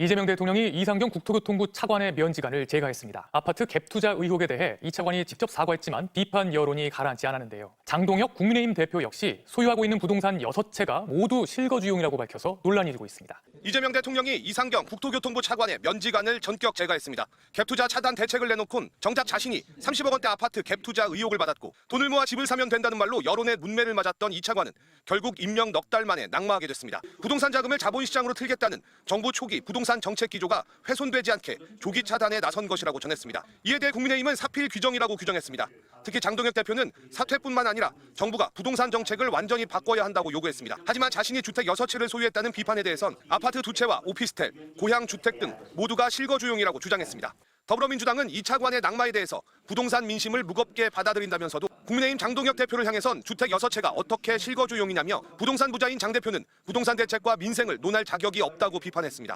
이재명 대통령이 이상경 국토교통부 차관의 면직안을 제거했습니다. 아파트 갭 투자 의혹에 대해 이 차관이 직접 사과했지만 비판 여론이 가라앉지 않았는데요. 장동혁 국민의힘 대표 역시 소유하고 있는 부동산 6채가 모두 실거주용이라고 밝혀서 논란이 일고 있습니다. 이재명 대통령이 이상경 국토교통부 차관의 면직안을 전격 제거했습니다. 갭투자 차단 대책을 내놓곤 정작 자신이 30억 원대 아파트 갭투자 의혹을 받았고 돈을 모아 집을 사면 된다는 말로 여론의 문매를 맞았던 이 차관은 결국 임명 넉 달 만에 낙마하게 됐습니다. 부동산 자금을 자본시장으로 틀겠다는 정부 초기 부동산 정책 기조가 훼손되지 않게 조기 차단에 나선 것이라고 전했습니다. 이에 대해 국민의힘은 사필 규정이라고 규정했습니다. 특히 장동혁 대표는 사퇴뿐만 아니라 정부가 부동산 정책을 완전히 바꿔야 한다고 요구했습니다. 하지만 자신이 주택 6채를 소유했다는 비판에 대해선 아파트 두 채와 오피스텔, 고향 주택 등 모두가 실거주용이라고 주장했습니다. 더불어민주당은 이 차관의 낙마에 대해서 부동산 민심을 무겁게 받아들인다면서도 국민의힘 장동혁 대표를 향해선 주택 6채가 어떻게 실거주용이냐며 부동산 부자인 장 대표는 부동산 대책과 민생을 논할 자격이 없다고 비판했습니다.